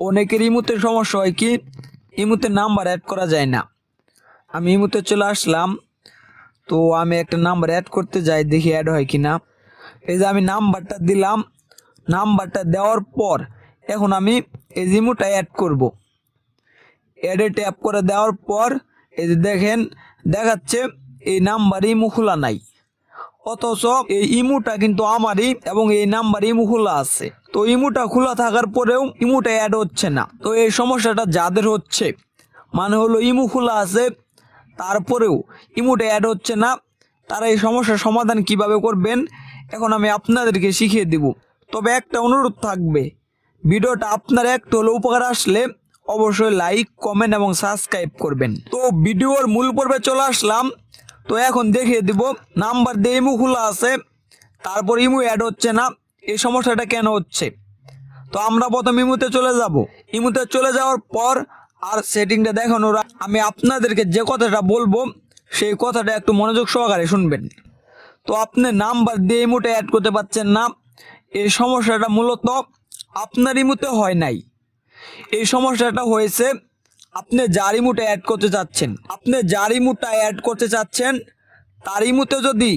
অনেকের ইমুতে সমস্যা হয় কি ইমুতে নাম্বার অ্যাড করা যায় না। আমি ইমুতে চলে আসলাম, তো আমি একটা নাম্বার অ্যাড করতে যাই, দেখি অ্যাড হয় কি না এই যে আমি নাম্বারটা দিলাম নাম্বারটা দেওয়ার পর এখন আমি এই ইমুটা অ্যাড করব। অ্যাডে ট্যাপ করে দেওয়ার পর, এই যে দেখেন, দেখাচ্ছে এই নাম্বার ইমু খোলা নাই। অথচ এই ইমুটা কিন্তু আমারই এবং এই নাম্বার ইমু খোলা আছে। তো ইমুটা খোলা থাকার পরেও ইমুটা অ্যাড হচ্ছে না। তো এই সমস্যাটা যাদের হচ্ছে মানে হলো ইমু খোলা আছে, তারপরেও ইমুটা অ্যাড হচ্ছে না, তারা এই সমস্যার সমাধান কীভাবে করবেন, এখন আমি আপনাদেরকে শিখিয়ে দিব। তবে একটা অনুরোধ থাকবে, ভিডিওটা আপনার একটু হলে উপকার আসলে অবশ্যই লাইক কমেন্ট এবং সাবস্ক্রাইব করবেন। তো ভিডিওর মূল পর্বে চলে আসলাম। তো এখন দেখিয়ে দিব নাম্বার দিয়ে ইমু খোলা আছে, তারপর ইমু অ্যাড হচ্ছে না, এই সমস্যাটা কেন হচ্ছে? তো আমরা প্রথম ইমুতে চলে যাব। ইমুতে চলে যাওয়ার পর আর সেটিংটা দেখানোর আমি আপনাদেরকে যে কথাটা বলব, সেই কথাটা একটু মনোযোগ সহকারে শুনবেন। তো আপনি নাম্বার দিয়ে ইমুতে অ্যাড করতে পারছেন না, এই সমস্যাটা মূলত আপনার ইমুতে হয় নাই। এই সমস্যাটা হয়েছে আপনি যার ইমুটা অ্যাড করতে চাচ্ছেন, আপনি যার ইমুটা অ্যাড করতে চাচ্ছেন, তার ইমুতে যদি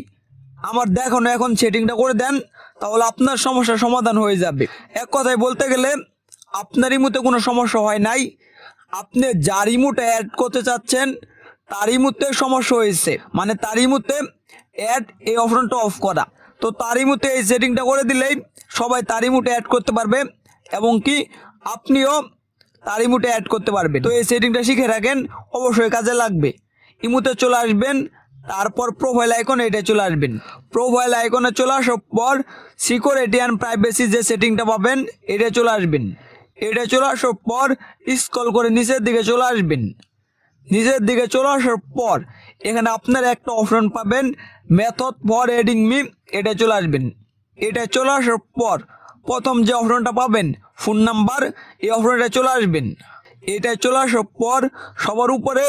আমার দেখানো এখন সেটিংটা করে দেন, তাহলে আপনার সমস্যার সমাধান হয়ে যাবে। এক কথায় বলতে গেলে, আপনার ইমুতে কোনো সমস্যা হয় নাই। আপনি যার ইমুটা অ্যাড করতে চাচ্ছেন, তার ইমুতে সমস্যা হয়েছে। মানে তার ইমুতে অ্যাড এই অপশনটা অফ করা। তো তার ইমুতে এই সেটিংটা করে দিলেই সবাই তার ইমুতে অ্যাড করতে পারবে। এবং কি, আপনিও তার ইমুতে অ্যাড করতে পারবেন। তো এই সেটিংটা শিখে রাখেন অবশ্যই কাজে লাগবে। ইমুতে চলে আসবেন, তারপর প্রোফাইল আইকন এটা চলে আসবেন। প্রোফাইল আইকনে চলে আসার পর সিকিউরিটি অ্যান্ড প্রাইভেসি যে সেটিংটা পাবেন, এটা চলে আসবেন। এটা চলে আসার পর স্ক্রল করে নিচের দিকে চলে আসবেন। নিচের দিকে চলে আসার পর এখানে আপনার একটা অপশন পাবেন মেথড ফর এডিং মি এটা চলে আসবেন। এটা চলে আসার পর প্রথম যে অপশনটা পাবেন ফোন নাম্বার এই অপশনটা চলে আসবেন। এটা চলে আসার পর সবার উপরে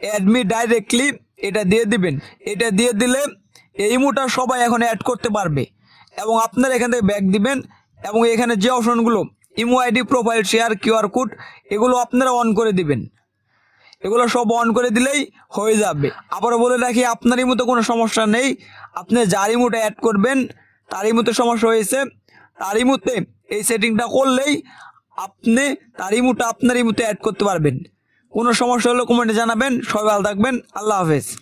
অ্যাডমি ডাইরেক্টলি এটা দিয়ে দিবেন। এটা দিয়ে দিলে এই মুটা সবাই এখন অ্যাড করতে পারবে। এবং আপনার এখান থেকে ব্যাক দিবেন এবং এখানে যে অপশনগুলো imo ID profile share QR code এগুলো আপনারা অন করে দিবেন। এগুলো সব অন করে দিলেই হয়ে যাবে। আবারও বলে রাখি আপনারই মতো কোনো সমস্যা নেই। আপনি যারই মুটে অ্যাড করবেন, তারই মতো সমস্যা হয়েছে। তারই মধ্যে এই সেটিংটা করলেই আপনি তারই ইমুটা আপনার ইমুতে অ্যাড করতে পারবেন। কোনো সমস্যা হলে কমেন্টে জানাবেন। সবাই ভালো থাকবেন। আল্লাহ হাফেজ।